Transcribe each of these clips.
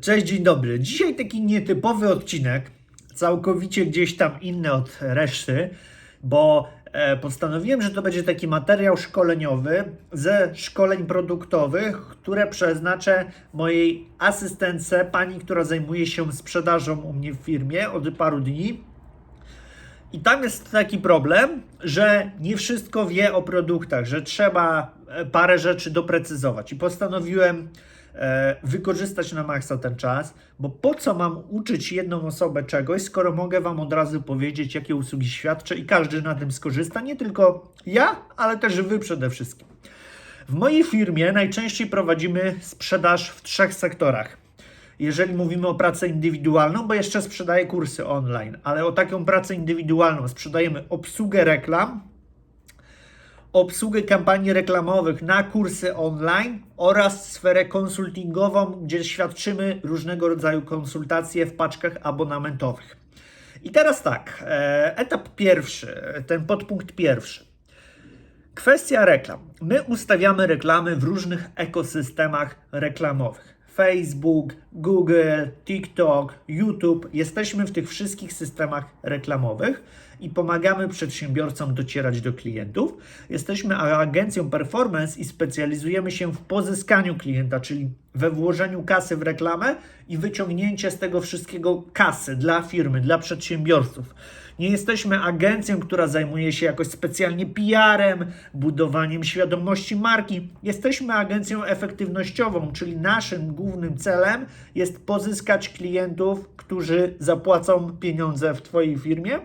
Cześć, dzień dobry. Dzisiaj taki nietypowy odcinek, całkowicie gdzieś tam inny od reszty, bo e, postanowiłem, że to będzie taki materiał szkoleniowy ze szkoleń produktowych, które przeznaczę mojej asystence, pani, która zajmuje się sprzedażą u mnie w firmie od paru dni. I tam jest taki problem, że nie wszystko wie o produktach, że trzeba e, parę rzeczy doprecyzować. I postanowiłem wykorzystać na maksa ten czas, bo po co mam uczyć jedną osobę czegoś, skoro mogę Wam od razu powiedzieć, jakie usługi świadczę i każdy na tym skorzysta, nie tylko ja, ale też Wy przede wszystkim. W mojej firmie najczęściej prowadzimy sprzedaż w trzech sektorach jeżeli mówimy o pracę indywidualną, bo jeszcze sprzedaję kursy online, ale o taką pracę indywidualną sprzedajemy obsługę reklam, obsługę kampanii reklamowych na kursy online oraz sferę konsultingową, gdzie świadczymy różnego rodzaju konsultacje w paczkach abonamentowych. I teraz tak, e, etap pierwszy, ten podpunkt pierwszy. Kwestia reklam. My ustawiamy reklamy w różnych ekosystemach reklamowych. Facebook, Google, TikTok, YouTube. Jesteśmy w tych wszystkich systemach reklamowych i pomagamy przedsiębiorcom docierać do klientów. Jesteśmy agencją performance i specjalizujemy się w pozyskaniu klienta, czyli we włożeniu kasy w reklamę i wyciągnięcie z tego wszystkiego kasy dla firmy, dla przedsiębiorców. Nie jesteśmy agencją, która zajmuje się jakoś specjalnie PR-em, budowaniem świadomości marki. Jesteśmy agencją efektywnościową, czyli naszym głównym celem jest pozyskać klientów, którzy zapłacą pieniądze w Twojej firmie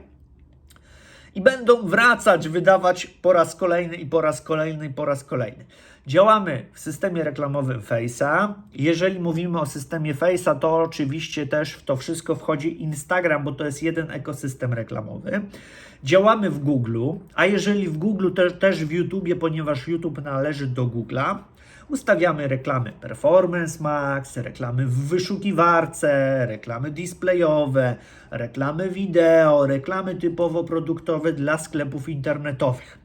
i będą wracać, wydawać po raz kolejny i po raz kolejny i po raz kolejny. Działamy w systemie reklamowym Face'a. Jeżeli mówimy o systemie Face'a, to oczywiście też w to wszystko wchodzi Instagram, bo to jest jeden ekosystem reklamowy. Działamy w Google, a jeżeli w Google, to też w YouTubie, ponieważ YouTube należy do Google'a. Ustawiamy reklamy Performance Max, reklamy w wyszukiwarce, reklamy displayowe, reklamy wideo, reklamy typowo produktowe dla sklepów internetowych.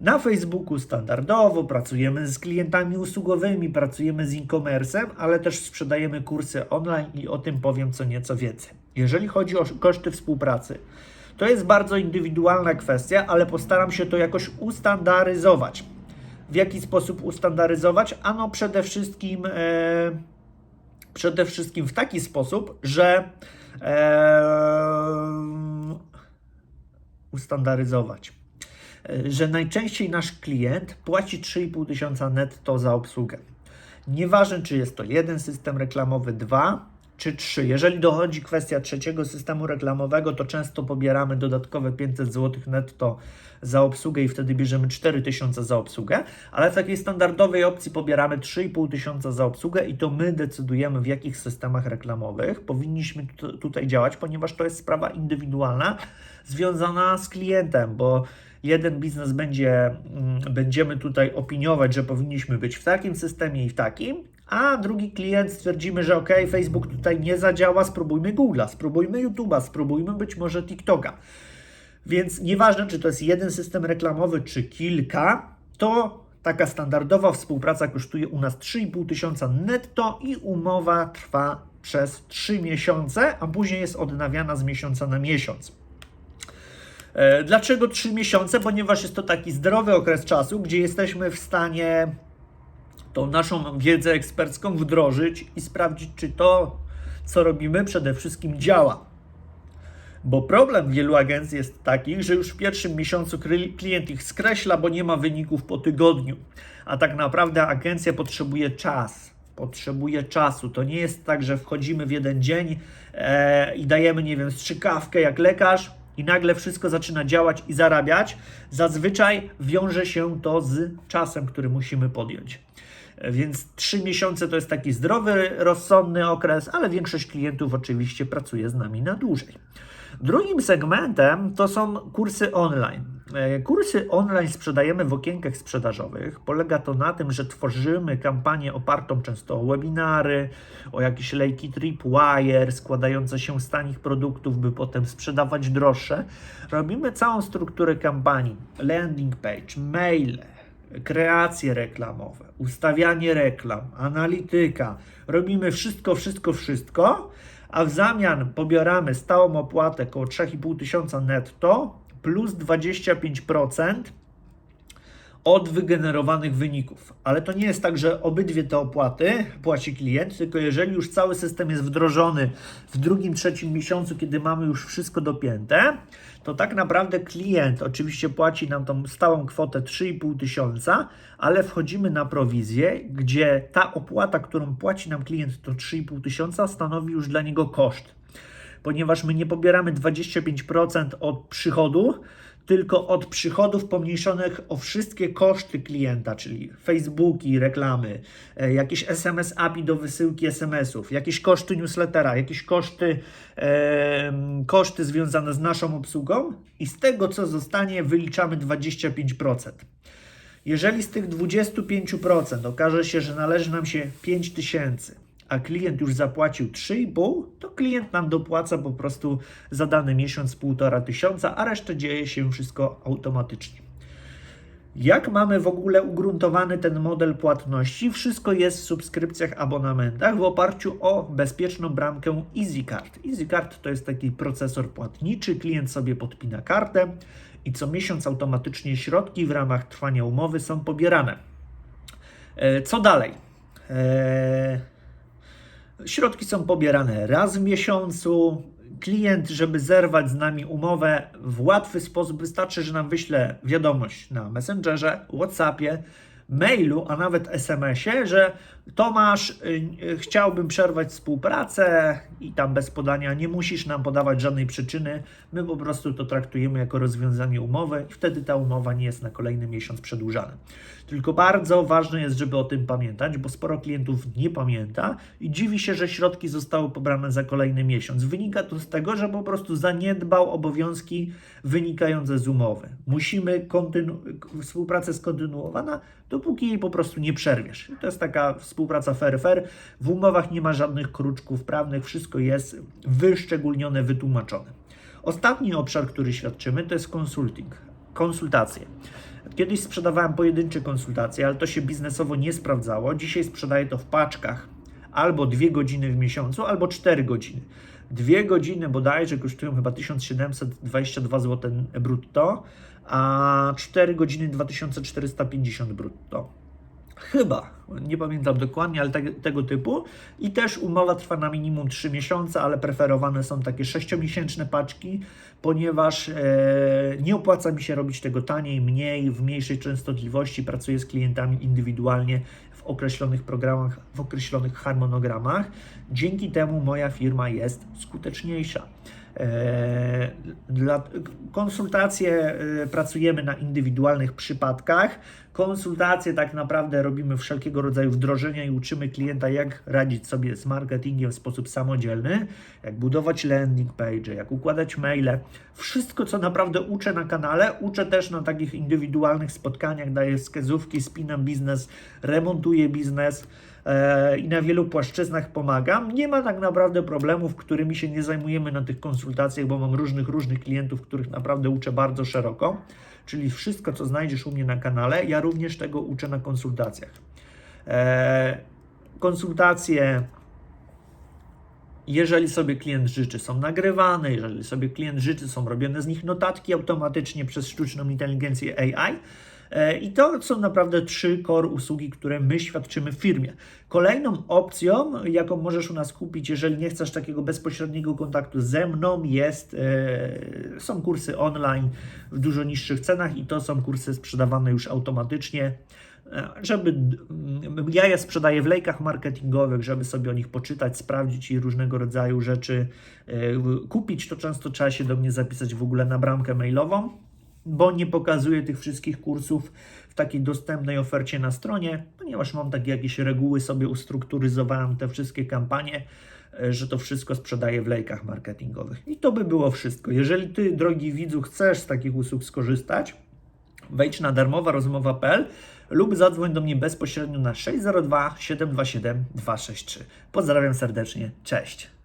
Na Facebooku standardowo pracujemy z klientami usługowymi, pracujemy z e-commerce'em, ale też sprzedajemy kursy online i o tym powiem co nieco więcej. Jeżeli chodzi o koszty współpracy, to jest bardzo indywidualna kwestia, ale postaram się to jakoś ustandaryzować. W jaki sposób ustandaryzować? Ano przede wszystkim e, przede wszystkim w taki sposób, że e, ustandaryzować że najczęściej nasz klient płaci 3,5 tysiąca netto za obsługę. Nieważne, czy jest to jeden system reklamowy, dwa czy trzy. Jeżeli dochodzi kwestia trzeciego systemu reklamowego, to często pobieramy dodatkowe 500 zł netto za obsługę i wtedy bierzemy 4000 za obsługę, ale w takiej standardowej opcji pobieramy 3,5 tysiąca za obsługę i to my decydujemy w jakich systemach reklamowych powinniśmy tutaj działać, ponieważ to jest sprawa indywidualna związana z klientem, bo jeden biznes będzie, mm, będziemy tutaj opiniować, że powinniśmy być w takim systemie i w takim, a drugi klient stwierdzimy, że ok, Facebook tutaj nie zadziała, spróbujmy Google'a, spróbujmy YouTube'a, spróbujmy być może TikToka. Więc nieważne, czy to jest jeden system reklamowy, czy kilka, to taka standardowa współpraca kosztuje u nas 3,5 tysiąca netto i umowa trwa przez 3 miesiące, a później jest odnawiana z miesiąca na miesiąc. E, dlaczego 3 miesiące? Ponieważ jest to taki zdrowy okres czasu, gdzie jesteśmy w stanie tą naszą wiedzę ekspercką wdrożyć i sprawdzić, czy to, co robimy, przede wszystkim działa. Bo problem wielu agencji jest taki, że już w pierwszym miesiącu klient ich skreśla, bo nie ma wyników po tygodniu. A tak naprawdę agencja potrzebuje czas. Potrzebuje czasu. To nie jest tak, że wchodzimy w jeden dzień e, i dajemy, nie wiem, strzykawkę jak lekarz i nagle wszystko zaczyna działać i zarabiać. Zazwyczaj wiąże się to z czasem, który musimy podjąć. Więc trzy miesiące to jest taki zdrowy, rozsądny okres, ale większość klientów oczywiście pracuje z nami na dłużej. Drugim segmentem to są kursy online. E, kursy online sprzedajemy w okienkach sprzedażowych. Polega to na tym, że tworzymy kampanię opartą często o webinary, o jakieś lejki tripwire, składające się z tanich produktów, by potem sprzedawać droższe. Robimy całą strukturę kampanii: landing page, maile, kreacje reklamowe, ustawianie reklam, analityka. Robimy wszystko, wszystko, wszystko, a w zamian pobieramy stałą opłatę około 3,5 tysiąca netto plus 25% od wygenerowanych wyników. Ale to nie jest tak, że obydwie te opłaty płaci klient, tylko jeżeli już cały system jest wdrożony w drugim, trzecim miesiącu, kiedy mamy już wszystko dopięte, to tak naprawdę klient oczywiście płaci nam tą stałą kwotę 3,5 tysiąca, ale wchodzimy na prowizję, gdzie ta opłata, którą płaci nam klient, to 3,5 tysiąca, stanowi już dla niego koszt. Ponieważ my nie pobieramy 25% od przychodu, tylko od przychodów pomniejszonych o wszystkie koszty klienta, czyli Facebooki, reklamy, e, jakieś SMS API do wysyłki SMS-ów, jakieś koszty newslettera, jakieś koszty, e, koszty związane z naszą obsługą i z tego, co zostanie, wyliczamy 25%. Jeżeli z tych 25% okaże się, że należy nam się 5000, a klient już zapłacił 3,5, to klient nam dopłaca po prostu za dany miesiąc półtora tysiąca, a resztę dzieje się wszystko automatycznie. Jak mamy w ogóle ugruntowany ten model płatności? Wszystko jest w subskrypcjach, abonamentach w oparciu o bezpieczną bramkę EasyCard. EasyCard to jest taki procesor płatniczy, klient sobie podpina kartę i co miesiąc automatycznie środki w ramach trwania umowy są pobierane. E, Co dalej? Eee, Środki są pobierane raz w miesiącu. Klient, żeby zerwać z nami umowę w łatwy sposób, wystarczy, że nam wyśle wiadomość na Messengerze, WhatsAppie, mailu, a nawet SMS-ie, że Tomasz, y, y, chciałbym przerwać współpracę i tam bez podania, nie musisz nam podawać żadnej przyczyny. My po prostu to traktujemy jako rozwiązanie umowy i wtedy ta umowa nie jest na kolejny miesiąc przedłużana. Tylko bardzo ważne jest, żeby o tym pamiętać, bo sporo klientów nie pamięta i dziwi się, że środki zostały pobrane za kolejny miesiąc. Wynika to z tego, że po prostu zaniedbał obowiązki wynikające z umowy. Musimy kontynu- współpraca skontynuowana, dopóki jej po prostu nie przerwiesz. I to jest taka współpraca fair fair. W umowach nie ma żadnych kruczków prawnych, wszystko jest wyszczególnione, wytłumaczone. Ostatni obszar, który świadczymy, to jest consulting, konsultacje. Kiedyś sprzedawałem pojedyncze konsultacje, ale to się biznesowo nie sprawdzało. Dzisiaj sprzedaję to w paczkach. Albo dwie godziny w miesiącu, albo cztery godziny. Dwie godziny bodajże kosztują chyba 1722 zł brutto, a 4 godziny 2450 brutto. Chyba, nie pamiętam dokładnie, ale te, tego typu. I też umowa trwa na minimum 3 miesiące, ale preferowane są takie 6-miesięczne paczki, ponieważ e, nie opłaca mi się robić tego taniej, mniej, w mniejszej częstotliwości. Pracuję z klientami indywidualnie w określonych programach, w określonych harmonogramach. Dzięki temu moja firma jest skuteczniejsza. E, Dla konsultacje e, pracujemy na indywidualnych przypadkach. Konsultacje tak naprawdę robimy wszelkiego rodzaju wdrożenia i uczymy klienta, jak radzić sobie z marketingiem w sposób samodzielny, jak budować landing page, jak układać maile. Wszystko, co naprawdę uczę na kanale, uczę też na takich indywidualnych spotkaniach, daję wskazówki, spinam biznes, remontuję biznes i na wielu płaszczyznach pomagam. Nie ma tak naprawdę problemów, którymi się nie zajmujemy na tych konsultacjach, bo mam różnych, różnych klientów, których naprawdę uczę bardzo szeroko. Czyli wszystko, co znajdziesz u mnie na kanale, ja również tego uczę na konsultacjach. E, konsultacje, jeżeli sobie klient życzy, są nagrywane, jeżeli sobie klient życzy, są robione z nich notatki automatycznie przez sztuczną inteligencję AI. E, I to są naprawdę trzy core usługi, które my świadczymy w firmie. Kolejną opcją, jaką możesz u nas kupić, jeżeli nie chcesz takiego bezpośredniego kontaktu ze mną, jest, e, są kursy online w dużo niższych cenach i to są kursy sprzedawane już automatycznie. E, Żeby mm, ja je sprzedaję w lejkach marketingowych, żeby sobie o nich poczytać, sprawdzić i różnego rodzaju rzeczy e, kupić, to często trzeba się do mnie zapisać w ogóle na bramkę mailową bo nie pokazuję tych wszystkich kursów w takiej dostępnej ofercie na stronie, ponieważ mam takie jakieś reguły, sobie ustrukturyzowałem te wszystkie kampanie, e, że to wszystko sprzedaję w lejkach marketingowych. I to by było wszystko. Jeżeli Ty, drogi widzu, chcesz z takich usług skorzystać, wejdź na darmowa rozmowa.pl lub zadzwoń do mnie bezpośrednio na 602 727 263. Pozdrawiam serdecznie, cześć.